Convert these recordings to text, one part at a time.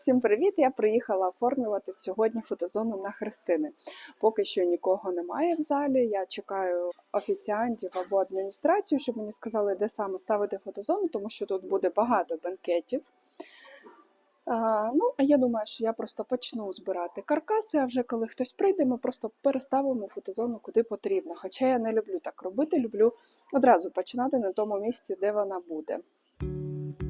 Всім привіт! Я приїхала оформлювати сьогодні фотозону на Христини. Поки що нікого немає в залі. Я чекаю офіціантів або адміністрацію, щоб мені сказали, де саме ставити фотозону, тому що тут буде багато бенкетів. А, ну, а я думаю, що я просто почну збирати каркаси, а вже коли хтось прийде, ми просто переставимо фотозону куди потрібно. Хоча я не люблю так робити, люблю одразу починати на тому місці, де вона буде.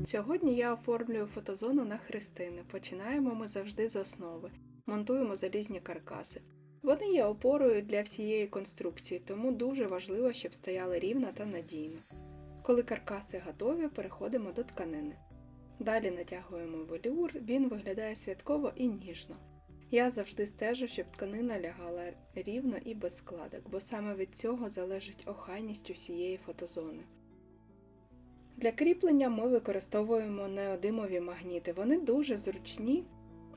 Сьогодні я оформлюю фотозону на Христини. Починаємо ми завжди з основи. Монтуємо залізні каркаси. Вони є опорою для всієї конструкції, тому дуже важливо, щоб стояли рівно та надійно. Коли каркаси готові, переходимо до тканини. Далі натягуємо велюр, він виглядає святково і ніжно. Я завжди стежу, щоб тканина лягала рівно і без складок, бо саме від цього залежить охайність усієї фотозони. Для кріплення ми використовуємо неодимові магніти. Вони дуже зручні,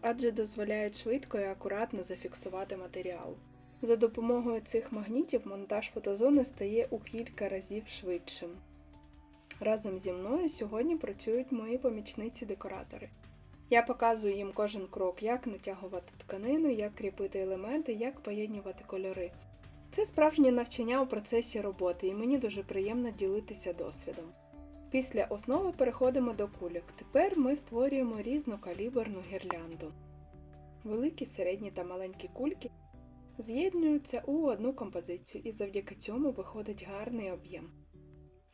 адже дозволяють швидко і акуратно зафіксувати матеріал. За допомогою цих магнітів монтаж фотозони стає у кілька разів швидшим. Разом зі мною сьогодні працюють мої помічниці-декоратори. Я показую їм кожен крок, як натягувати тканину, як кріпити елементи, як поєднювати кольори. Це справжнє навчання у процесі роботи, і мені дуже приємно ділитися досвідом. Після основи переходимо до кульок. Тепер ми створюємо різнокаліберну гірлянду. Великі, середні та маленькі кульки з'єднуються у одну композицію і завдяки цьому виходить гарний об'єм.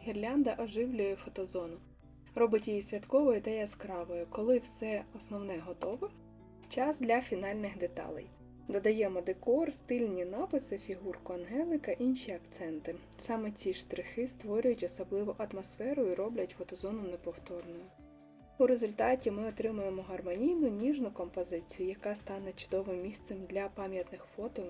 Гірлянда оживлює фотозону, робить її святковою та яскравою. Коли все основне готове, час для фінальних деталей. Додаємо декор, стильні написи, фігурку ангелика, інші акценти. Саме ці штрихи створюють особливу атмосферу і роблять фотозону неповторною. У результаті ми отримуємо гармонійну ніжну композицію, яка стане чудовим місцем для пам'ятних фото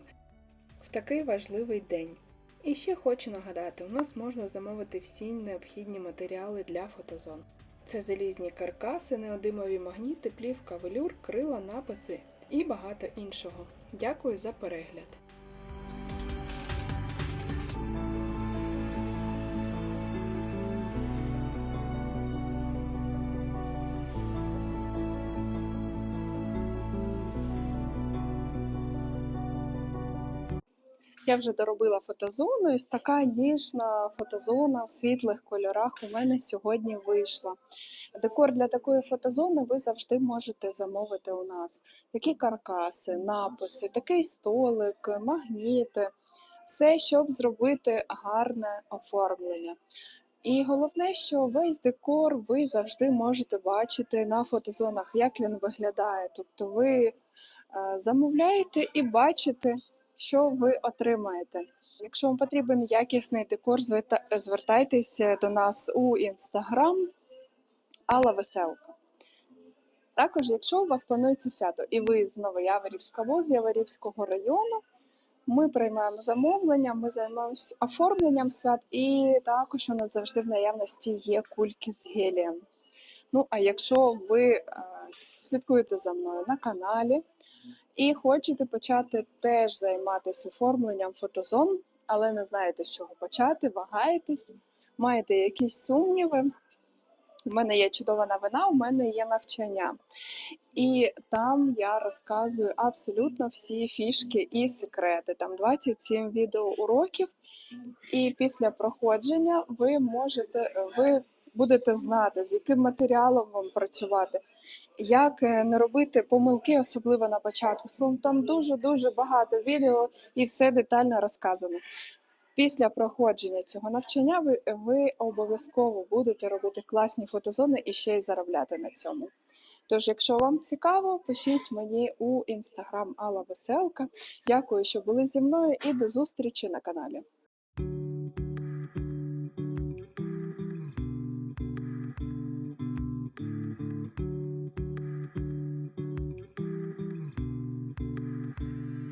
в такий важливий день. І ще хочу нагадати, у нас можна замовити всі необхідні матеріали для фотозон. Це залізні каркаси, неодимові магніти, плівка, велюр, крила, написи і багато іншого. Дякую за перегляд! Я вже доробила фотозону, ось така ніжна фотозона в світлих кольорах у мене сьогодні вийшла. Декор для такої фотозони ви завжди можете замовити у нас. Такі каркаси, написи, такий столик, магніти, все, щоб зробити гарне оформлення. І головне, що весь декор ви завжди можете бачити на фотозонах, як він виглядає. Тобто ви е, замовляєте і бачите що ви отримаєте. Якщо вам потрібен якісний декор, звертайтеся до нас у інстаграм Алла Веселка. Також, якщо у вас планується свято і ви з Новояворівська або з Яворівського району, ми приймаємо замовлення, ми займаємося оформленням свят, і також у нас завжди в наявності є кульки з гелієм. Ну, а якщо ви е, слідкуєте за мною на каналі, і хочете почати теж займатися оформленням фотозон, але не знаєте, з чого почати, вагаєтесь, маєте якісь сумніви. У мене є чудова новина, у мене є навчання. І там я розказую абсолютно всі фішки і секрети. Там 27 відеоуроків, і після проходження ви можете, ви будете знати, з яким матеріалом вам працювати, як е, не робити помилки, особливо на початку. Словом, там дуже-дуже багато відео і все детально розказано. Після проходження цього навчання ви, ви обов'язково будете робити класні фотозони і ще й заробляти на цьому. Тож, якщо вам цікаво, пишіть мені у інстаграм Алла Веселка. Дякую, що були зі мною, і до зустрічі на каналі.